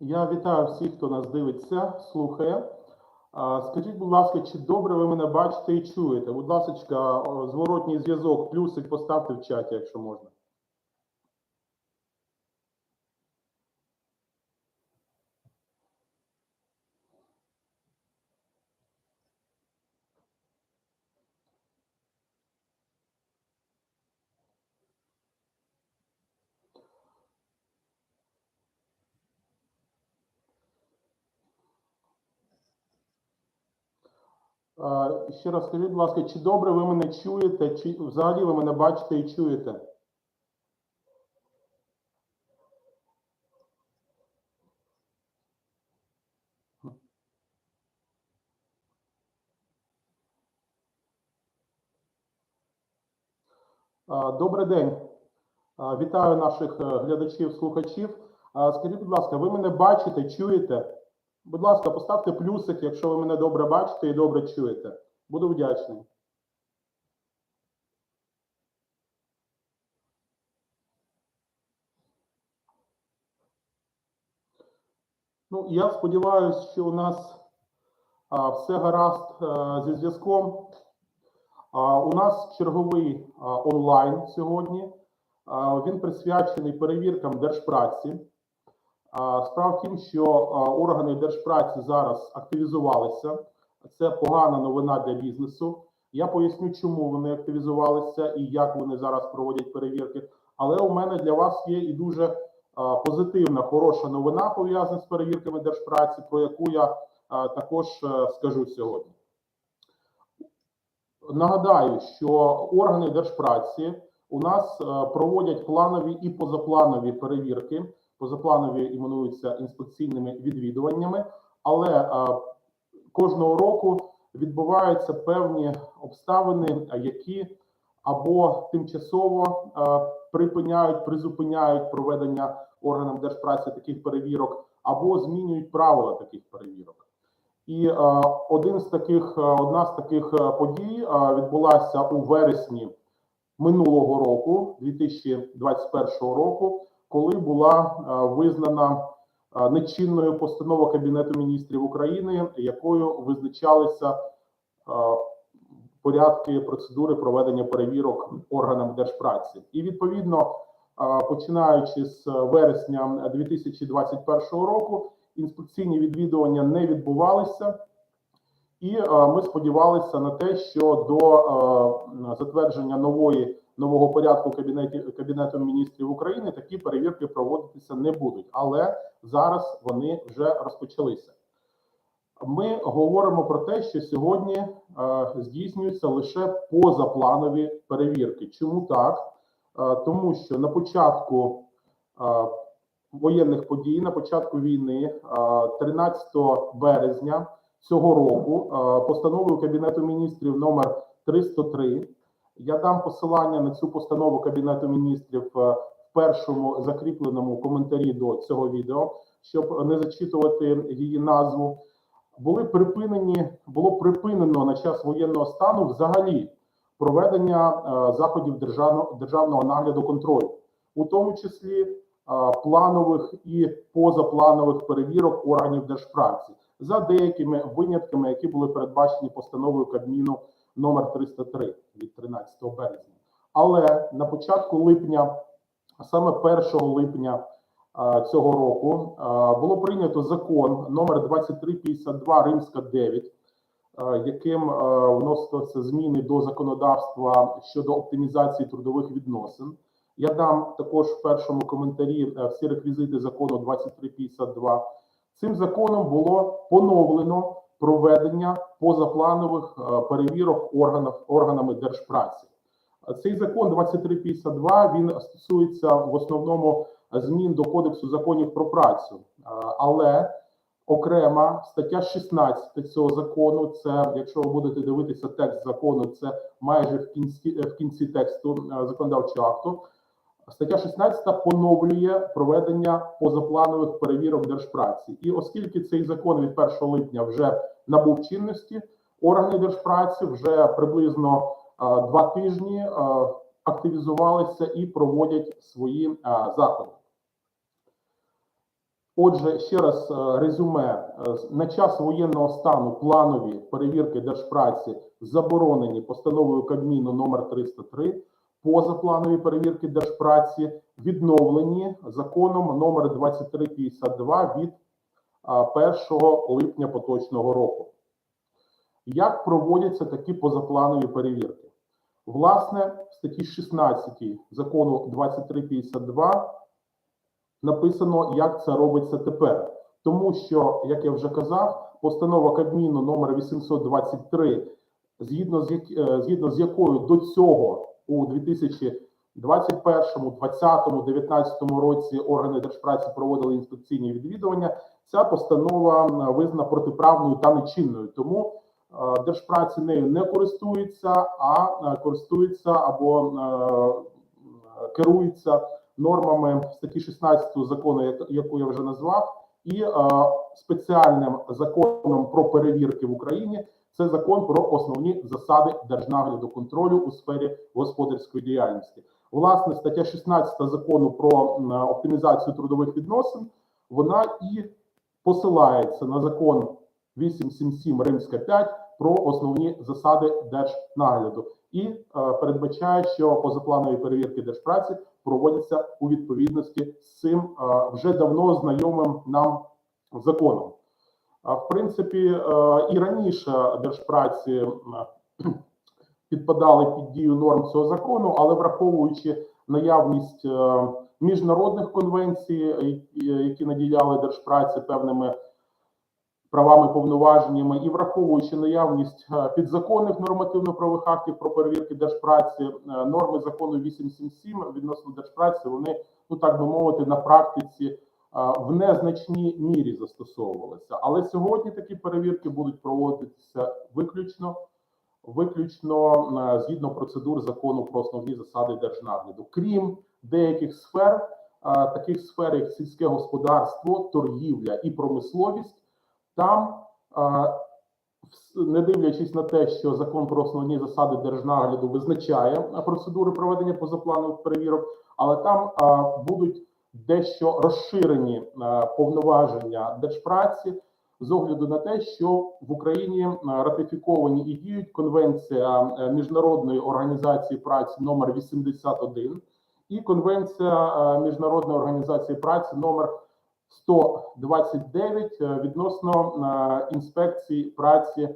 Я вітаю всіх, хто нас дивиться, слухає. Скажіть, будь ласка, чи добре ви мене бачите і чуєте? Будь ласка, зворотній зв'язок, плюсик поставте в чаті, якщо можна. Ще раз скажіть, будь ласка, чи добре ви мене чуєте, чи взагалі ви мене бачите і чуєте? Добрий день. Вітаю наших е, глядачів, слухачів. Скажіть, будь ласка, ви мене бачите, чуєте? Будь ласка, поставте плюсик, якщо ви мене добре бачите і добре чуєте. Буду вдячний. Ну, я сподіваюся, що у нас а, все гаразд а, зі зв'язком. А, у нас черговий а, онлайн сьогодні. А, він присвячений перевіркам держпраці. Справа в тім, що органи держпраці зараз активізувалися. Це погана новина для бізнесу. Я поясню, чому вони активізувалися і як вони зараз проводять перевірки. Але у мене для вас є і дуже позитивна, хороша новина пов'язана з перевірками держпраці, про яку я також е, скажу сьогодні. Нагадаю, що органи держпраці у нас е, проводять планові і позапланові перевірки. Позапланові іменуються інспекційними відвідуваннями, але е, кожного року відбуваються певні обставини, які або тимчасово е, припиняють, призупиняють проведення органам держпраці таких перевірок, або змінюють правила таких перевірок. І е, один з таких, одна з таких подій відбулася у вересні минулого року, 2021 року, коли була е, визнана е, нечинною постанова Кабінету міністрів України, якою визначалися е, порядки процедури проведення перевірок органам держпраці. І відповідно, починаючи з вересня 2021 року, інспекційні відвідування не відбувалися. І ми сподівалися на те, що до затвердження нової нового порядку кабінеті кабінетом міністрів України такі перевірки проводитися не будуть, але зараз вони вже розпочалися. Ми говоримо про те, що сьогодні е, здійснюються лише позапланові перевірки. Чому так? Е, тому що на початку е, воєнних подій, на початку війни, е, 13 березня цього року е, постановою Кабінету міністрів номер 303. Я дам посилання на цю постанову Кабінету міністрів е, в першому закріпленому коментарі до цього відео, щоб не зачитувати її назву. Були припинені, було припинено на час воєнного стану взагалі проведення е, заходів державного державного нагляду контролю, у тому числі е, планових і позапланових перевірок органів держпраці за деякими винятками, які були передбачені постановою Кабміну номер 303 від 13 березня. Але на початку липня, саме 1 липня цього року, було прийнято закон номер 2352 Римська 9, яким а, вносилися зміни до законодавства щодо оптимізації трудових відносин. Я дам також в першому коментарі е, всі реквізити закону 2352. Цим законом було поновлено проведення позапланових е, перевірок органів органами держпраці. Цей закон 2352 він стосується в основному змін до кодексу законів про працю, Е, але окрема стаття 16 цього закону. Це якщо ви будете дивитися текст закону, це майже в кінці в кінці тексту е, законодавчого акту. Стаття 16 поновлює проведення позапланових перевірок держпраці, і оскільки цей закон від 1 липня вже набув чинності, органи держпраці вже приблизно е, два тижні е, активізувалися і проводять свої е, заходи. Отже, ще раз резюме. На час воєнного стану планові перевірки держпраці заборонені постановою Кабміну номер 303, позапланові перевірки держпраці відновлені законом номер 2352 від 1 липня поточного року. Як проводяться такі позапланові перевірки? Власне, в статті 16 закону 2352 написано, як це робиться тепер. Тому що, як я вже казав, постанова Кабміну номер 823, згідно з, е, згідно з якою до цього у 2021, 2020, 2019 році органи держпраці проводили інспекційні відвідування, ця постанова визнана протиправною та нечинною. Тому е, держпраці нею не користуються, а е, користуються або е, керуються нормами статті 16 закону, як- яку я вже назвав, і е, спеціальним законом про перевірки в Україні. Це закон про основні засади держнагляду контролю у сфері господарської діяльності. Власне, стаття 16 закону про оптимізацію трудових відносин, вона і посилається на закон 877 Римська 5 про основні засади держнагляду і е, передбачає, що позапланові перевірки держпраці проводяться у відповідності з цим е, вже давно знайомим нам законом. В принципі, е, і раніше держпраці підпадали під дію норм цього закону, але враховуючи наявність е, міжнародних конвенцій, які- наділяли держпраці певними правами, повноваженнями, і враховуючи наявність е, підзаконних нормативно-правових актів про перевірки держпраці, е, норми закону 877 відносно держпраці, вони, ну так би мовити, на практиці е, в незначній мірі застосовувалися. Але сьогодні такі перевірки будуть проводитися виключно виключно згідно процедур закону про основні засади держнагляду, крім деяких сфер, таких сфер, як сільське господарство, торгівля і промисловість, там, не дивлячись на те, що закон про основні засади держнагляду визначає процедури проведення позапланових перевірок, але там будуть дещо розширені повноваження держпраці з огляду на те, що в Україні ратифіковані і діють конвенція міжнародної організації праці номер 81 і конвенція міжнародної організації праці номер 129 е, відносно е, інспекції праці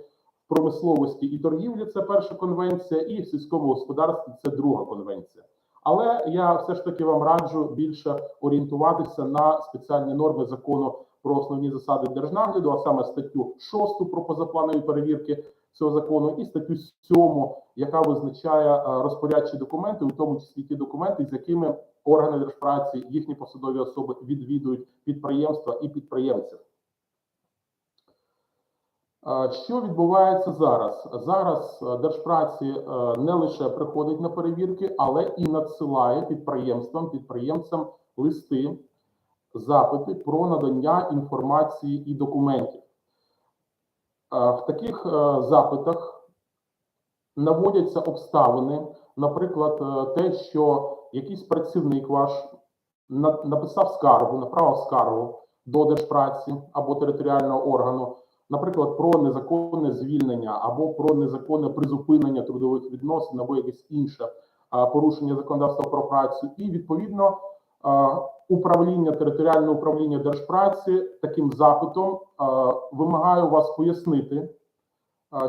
в промисловості і торгівлі. Це перша конвенція, і в сільському господарстві це друга конвенція. Але я все ж таки вам раджу більше орієнтуватися на спеціальні норми закону про основні засади держнагляду, а саме статтю 6 про позапланові перевірки цього закону, і статтю 7, яка визначає е, розпорядчі документи, у тому числі ті документи, з якими органи держпраці, їхні посадові особи відвідують підприємства і підприємців. Що відбувається зараз? Зараз е, держпраці е, не лише приходить на перевірки, але і надсилає підприємствам, підприємцям листи, запити про надання інформації і документів. Е, В таких запитах наводяться обставини, наприклад, те, що якийсь працівник ваш написав скаргу, направив скаргу до держпраці або територіального органу, наприклад, про незаконне звільнення або про незаконне призупинення трудових відносин або якесь інше порушення законодавства про працю, і відповідно управління територіальне управління держпраці таким запитом а, вимагає вас пояснити,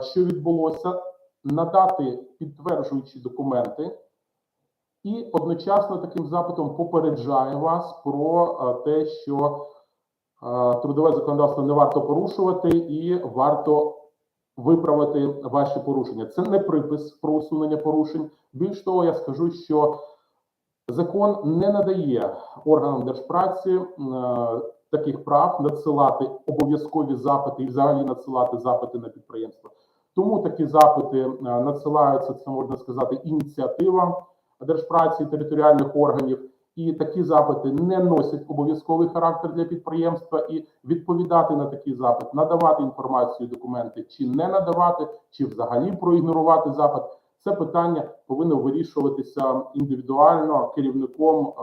що відбулося, надати підтверджуючі документи. І одночасно таким запитом попереджає вас про е, те, що е, трудове законодавство не варто порушувати і варто виправити ваші порушення. Це не припис про усунення порушень. Більш того, я скажу, що закон не надає органам держпраці е, таких прав надсилати обов'язкові запити і взагалі надсилати запити на підприємства. Тому такі запити надсилаються, це можна сказати, ініціативам держпраці територіальних органів, і такі запити не носять обов'язковий характер для підприємства. І відповідати на такий запит, надавати інформацію, документи, чи не надавати, чи взагалі проігнорувати запит. Це питання повинно вирішуватися індивідуально керівником, е,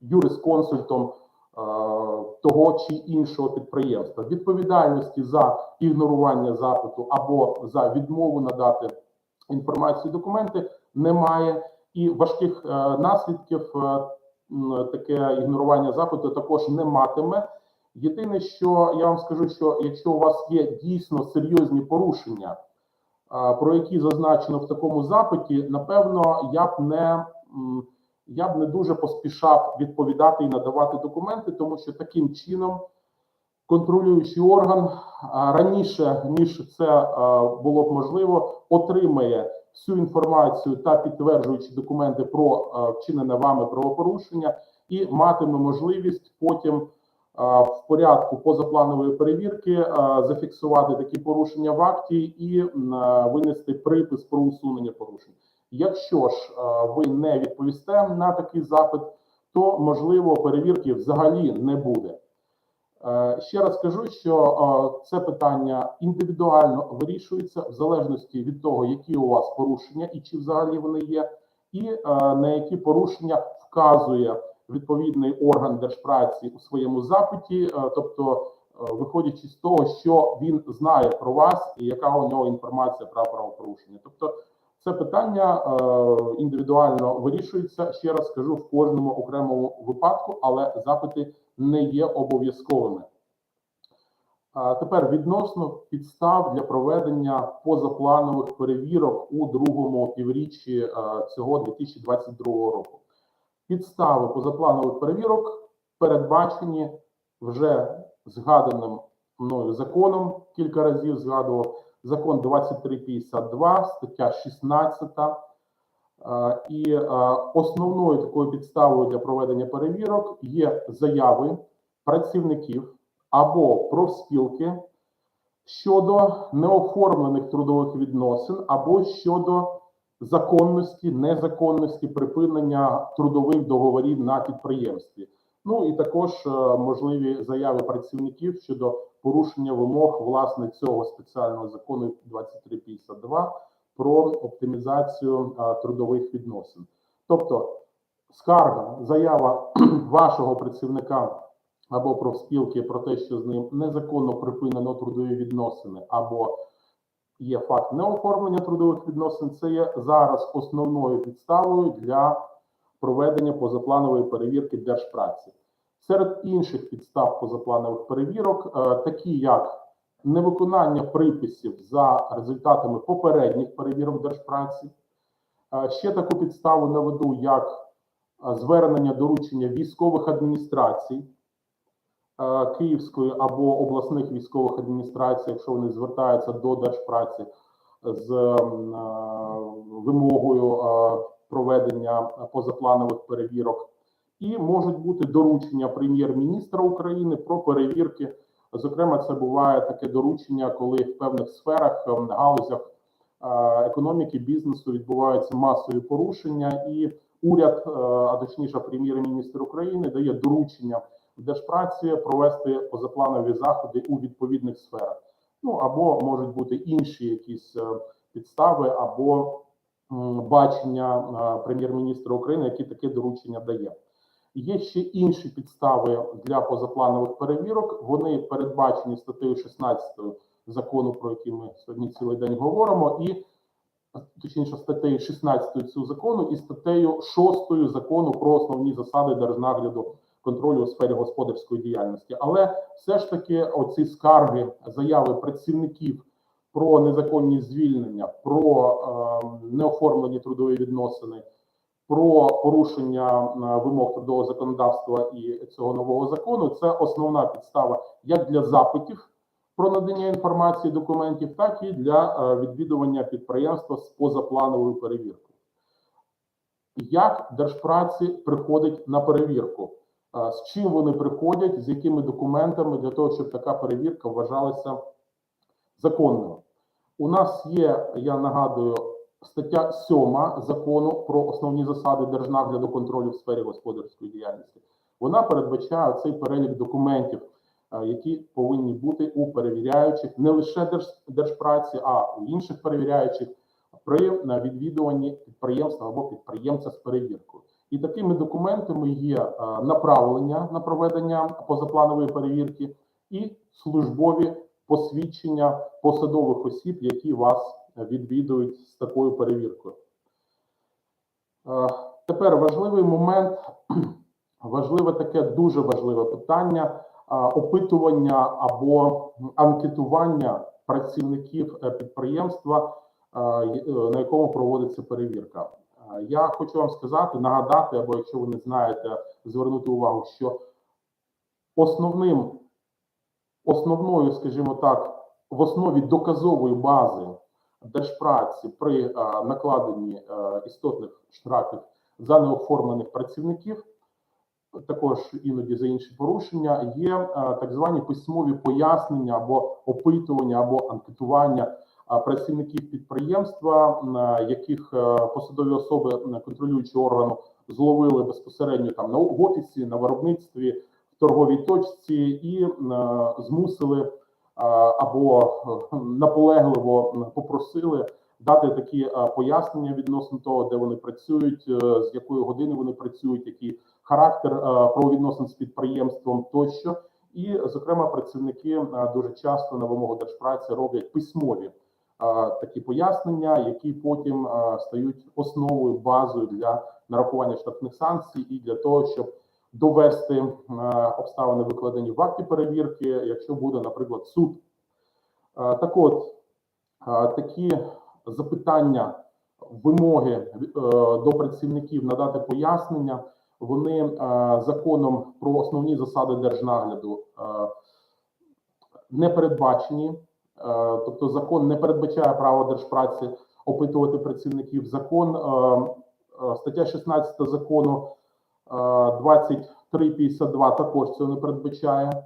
юрисконсультом того чи іншого підприємства. Відповідальності за ігнорування запиту або за відмову надати інформацію, документи немає, і важких е, наслідків е, таке ігнорування запиту також не матиме. Єдине, що я вам скажу, що якщо у вас є дійсно серйозні порушення, про які зазначено в такому запиті, напевно, я б не я б не дуже поспішав відповідати і надавати документи, тому що таким чином контролюючий орган раніше ніж це було б можливо, отримає всю інформацію та підтверджуючі документи про вчинене вами правопорушення і матиме можливість потім в порядку позапланової перевірки зафіксувати такі порушення в акті і винести припис про усунення порушень. Якщо ж ви не відповісте на такий запит, то можливо перевірки взагалі не буде. Е, Ще раз кажу, що е, це питання індивідуально вирішується в залежності від того, які у вас порушення і чи взагалі вони є, і е, на які порушення вказує відповідний орган держпраці у своєму запиті, тобто виходячи з того, що він знає про вас і яка у нього інформація про правопорушення. Тобто це питання е, індивідуально вирішується. Ще раз скажу в кожному окремому випадку, але запити не є обов'язковими. Тепер відносно підстав для проведення позапланових перевірок у другому півріччі е, цього 2022 року. Підстави позапланових перевірок передбачені вже згаданим мною законом. Кілька разів згадував закон 2352, стаття 16. Е, І е, основною такою підставою для проведення перевірок є заяви працівників або профспілки щодо неоформлених трудових відносин або щодо законності, незаконності припинення трудових договорів на підприємстві. Ну і також е, можливі заяви працівників щодо порушення вимог власне цього спеціального закону 2352 про оптимізацію трудових відносин. Тобто, скарга, заява вашого працівника або профспілки про те, що з ним незаконно припинено трудові відносини, або є факт неоформлення трудових відносин, це є зараз основною підставою для проведення позапланової перевірки держпраці. Серед інших підстав позапланових перевірок, е, такі як невиконання приписів за результатами попередніх перевірок держпраці. Е, Ще таку підставу наведу, як е, звернення доручення військових адміністрацій Київської або обласних військових адміністрацій, якщо вони звертаються до держпраці з вимогою проведення позапланових перевірок, і можуть бути доручення прем'єр-міністра України про перевірки. Зокрема, це буває таке доручення, коли в певних сферах, ем, галузях е, економіки, бізнесу відбуваються масові порушення, і уряд, е, а точніше, прем'єр-міністр України дає доручення держпраці провести позапланові заходи у відповідних сферах. Ну або можуть бути інші якісь е, підстави, або бачення прем'єр-міністра України, які таке доручення дає. Є ще інші підстави для позапланових перевірок. Вони передбачені статтею 16 закону, про який ми сьогодні цілий день говоримо, і точніше статтею 16 цього закону і статтею 6 закону про основні засади держнагляду контролю у сфері господарської діяльності. Але все ж таки, оці скарги, заяви працівників про незаконні звільнення, про е, неоформлені трудові відносини про порушення е, вимог трудового законодавства і цього нового закону це основна підстава як для запитів про надання інформації документів, так і для е, відвідування підприємства з позаплановою перевіркою. Як держпраці приходить на перевірку? Е, З чим вони приходять, з якими документами для того, щоб така перевірка вважалася законною? У нас є, я нагадую, стаття 7 закону про основні засади держнагляду контролю в сфері господарської діяльності. Вона передбачає цей перелік документів, е, які повинні бути у перевіряючих не лише держ- держпраці, а у інших перевіряючих при е, відвідуванні підприємства або підприємця з перевіркою. І такими документами є е, направлення на проведення позапланової перевірки і службові посвідчення посадових осіб, які вас відвідують з такою перевіркою. Е, Тепер важливий момент, важливе таке дуже важливе питання опитування або анкетування працівників е, підприємства, й- е, на якому проводиться перевірка. Я хочу вам сказати, нагадати, або якщо ви не знаєте, звернути увагу, що основним, основною, скажімо так, в основі доказової бази держпраці при накладенні істотних штрафів за неоформлених працівників, також іноді за інші порушення, є е, так звані письмові пояснення або опитування, або анкетування е, працівників підприємства, яких е, посадові особи контролюючого органу зловили безпосередньо там на офісі, на виробництві, в торговій точці і е, змусили е, або е, наполегливо попросили дати такі е, пояснення відносно того, де вони працюють, е, з якої години вони працюють, який характер правовідносин з підприємством тощо. І, зокрема, працівники дуже часто на вимогу держпраці роблять письмові такі пояснення, які потім стають основою базою для нарахування штрафних санкцій і для того, щоб довести е, обставини викладені в акті перевірки, якщо буде, наприклад, суд. Е, Так от е, такі запитання, вимоги до працівників надати пояснення, вони законом про основні засади держнагляду не передбачені. Тобто закон не передбачає право держпраці опитувати працівників. Закон, стаття 16 закону 2352 також цього не передбачає.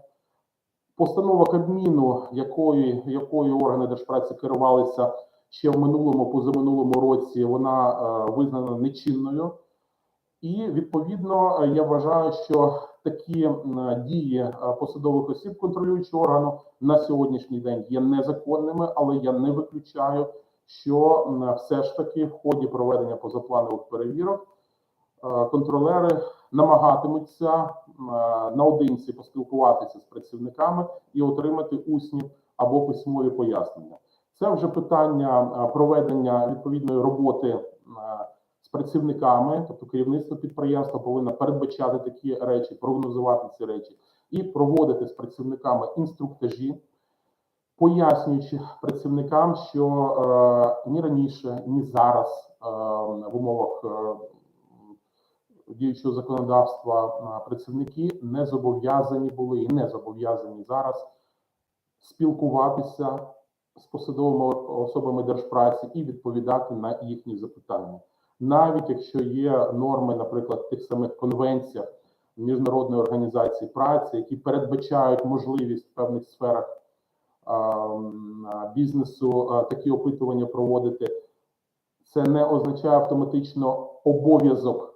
Постанова Кабміну, якою, якою органи держпраці керувалися ще в минулому, позаминулому році, вона е, визнана нечинною. І відповідно я вважаю, що такі дії е, посадових осіб контролюючого органу на сьогоднішній день є незаконними, але я не виключаю, що все ж таки в ході проведення позапланових перевірок контролери намагатимуться е, наодинці поспілкуватися з працівниками і отримати усні або письмові пояснення. Це вже питання е, проведення відповідної роботи е, з працівниками, тобто керівництво підприємства повинно передбачати такі речі, прогнозувати ці речі і проводити з працівниками інструктажі, пояснюючи працівникам, що е, ні раніше, ні зараз е, в умовах е, діючого законодавства працівники не зобов'язані були і не зобов'язані зараз спілкуватися з посадовими особами держпраці і відповідати на їхні запитання. Навіть якщо є норми, наприклад, тих самих конвенціях міжнародної організації праці, які передбачають можливість в певних сферах бізнесу такі опитування проводити, це не означає автоматично обов'язок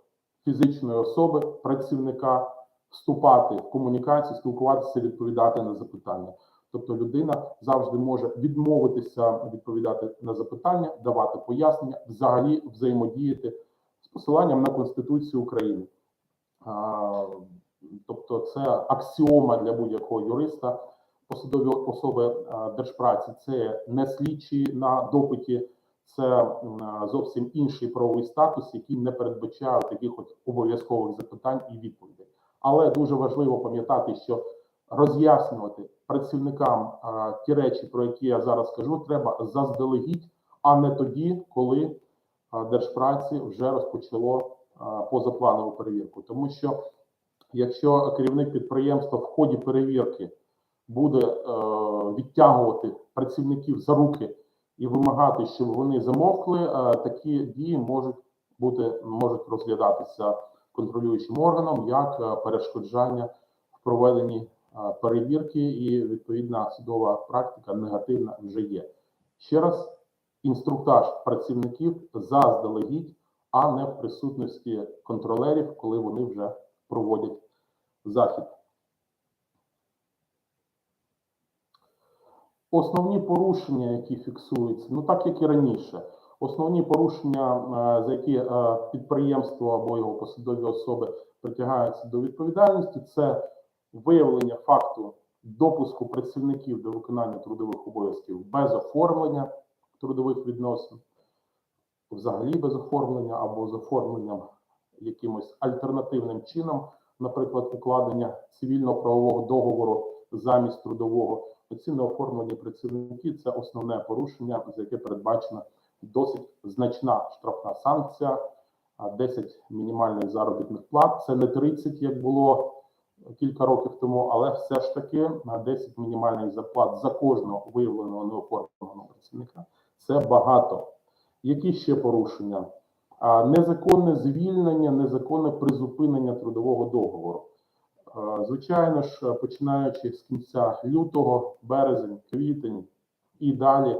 фізичної особи, працівника вступати в комунікацію, спілкуватися, відповідати на запитання. Тобто людина завжди може відмовитися відповідати на запитання, давати пояснення, взагалі взаємодіяти з посиланням на Конституцію України. Тобто, це аксіома для будь-якого юриста. Посадові особи держпраці це не слідчі на допиті, це зовсім інший правовий статус, який не передбачає таких от обов'язкових запитань і відповідей. Але дуже важливо пам'ятати, що роз'яснювати працівникам ті речі, про які я зараз кажу, треба заздалегідь, а не тоді, коли держпраці вже розпочало а, позапланову перевірку. Тому що якщо керівник підприємства в ході перевірки буде е, відтягувати працівників за руки і вимагати, щоб вони замовкли, такі дії можуть бути можуть розглядатися контролюючим органом як е, перешкоджання в проведенні е, перевірки, і відповідна судова практика негативна вже є. Ще раз, інструктаж працівників заздалегідь, а не в присутності контролерів, коли вони вже проводять захід. Основні порушення, які фіксуються, ну так як і раніше, Основні порушення, е, за які е, підприємство або його посадові особи притягаються до відповідальності, це виявлення факту допуску працівників до виконання трудових обов'язків без оформлення трудових відносин, взагалі без оформлення або з оформленням якимось альтернативним чином, наприклад, укладення цивільно-правового договору замість трудового. Ці неоформлені працівники це основне порушення, за яке передбачена досить значна штрафна санкція, а 10 мінімальних заробітних плат. Це не 30, як було кілька років тому, але все ж таки на 10 мінімальних зарплат за кожного виявленого неоформленого працівника. Це багато. Які ще порушення? Незаконне звільнення, незаконне призупинення трудового договору. Е, Звичайно ж, починаючи з кінця лютого, березень, квітень і далі,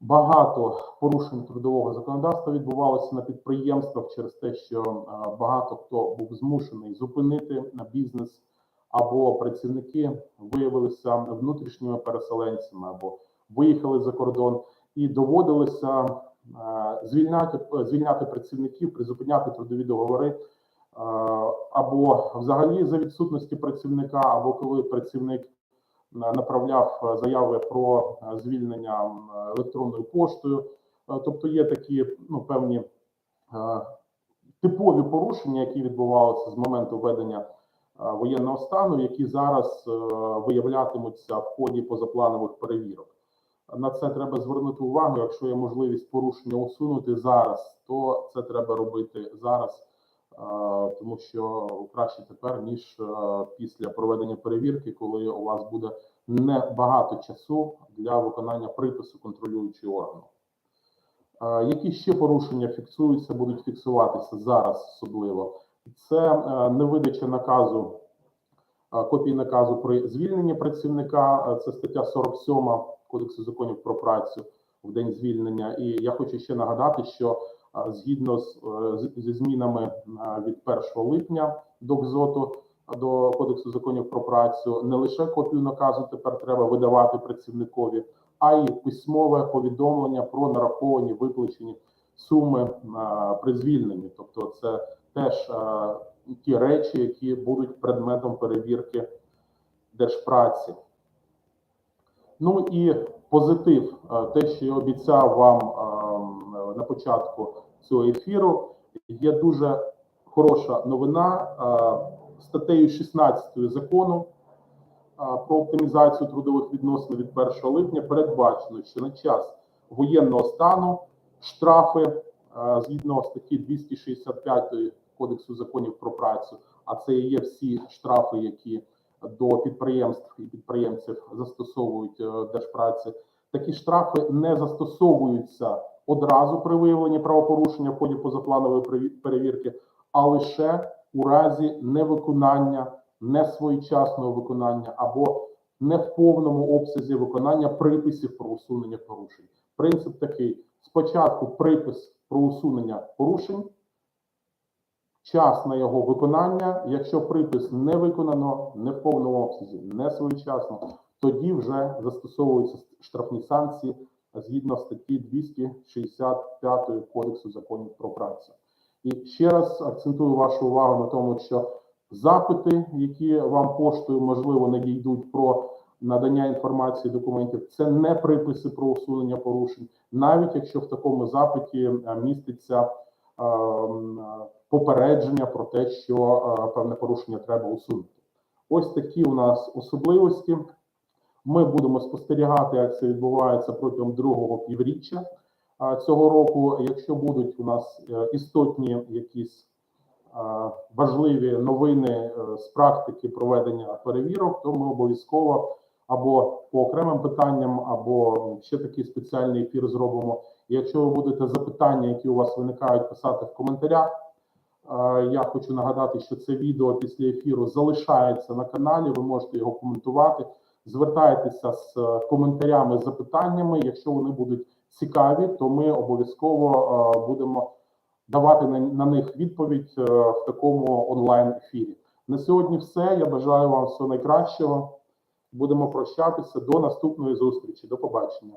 багато порушень трудового законодавства відбувалося на підприємствах через те, що е, багато хто був змушений зупинити на бізнес, або працівники виявилися внутрішніми переселенцями, або виїхали за кордон, і доводилося е, звільняти, звільняти працівників, призупиняти трудові договори або взагалі за відсутності працівника, або коли працівник е, направляв е, заяви про е, звільнення електронною поштою. Е, Тобто є такі ну, певні е, типові порушення, які відбувалися з моменту введення е, воєнного стану, які зараз е, виявлятимуться в ході позапланових перевірок. На це треба звернути увагу. Якщо є можливість порушення усунути зараз, то це треба робити зараз, е, тому що краще тепер ніж е, після проведення перевірки, коли у вас буде небагато часу для виконання припису контролюючого органу. Які ще порушення фіксуються, будуть фіксуватися зараз особливо? Це е, невидача наказу, е, копії наказу при звільненні працівника. Це стаття 47 Кодексу законів про працю в день звільнення. І я хочу ще нагадати, що згідно з, е, зі змінами е, від 1 липня до КЗОТу, до Кодексу законів про працю, не лише копію наказу тепер треба видавати працівникові, а й письмове повідомлення про нараховані виплачені суми е, при звільненні. Тобто, це теж ті речі, які будуть предметом перевірки держпраці. Ну і позитив, те, що я обіцяв вам на початку цього ефіру, є дуже хороша новина. Статтею 16 закону про оптимізацію трудових відносин від 1 липня передбачено, що на час воєнного стану штрафи згідно статті 265 Кодексу законів про працю, а це є всі штрафи, які до підприємств і підприємців застосовують е, держпраці. Такі штрафи не застосовуються одразу при виявленні правопорушення в ході позапланової перевірки, а лише у разі невиконання, несвоєчасного виконання або не в повному обсязі виконання приписів про усунення порушень. Принцип такий: спочатку припис про усунення порушень, час на його виконання. Якщо припис не виконано, не в повному обсязі, не своєчасно, тоді вже застосовуються штрафні санкції згідно статті 265 Кодексу законів про працю. І ще раз акцентую вашу увагу на тому, що запити, які вам поштою можливо надійдуть про надання інформації документів, це не приписи про усунення порушень, навіть якщо в такому запиті е, міститься е, е, попередження про те, що певне порушення треба усунути. Ось такі у нас особливості. Ми будемо спостерігати, як це відбувається протягом другого півріччя цього року. Якщо будуть у нас е, істотні якісь важливі новини е, з практики проведення перевірок, то ми обов'язково або по окремим питанням, або ще такий спеціальний ефір зробимо. Якщо ви будете запитання, які у вас виникають, писати в коментарях. Я хочу нагадати, що це відео після ефіру залишається на каналі. Ви можете його коментувати. Звертайтеся з коментарями, коментарями, запитаннями. Якщо вони будуть цікаві, то ми обов'язково е, будемо давати на, на них відповідь е, в такому онлайн ефірі. На сьогодні все. Я бажаю вам всього найкращого. Будемо прощатися до наступної зустрічі. До побачення.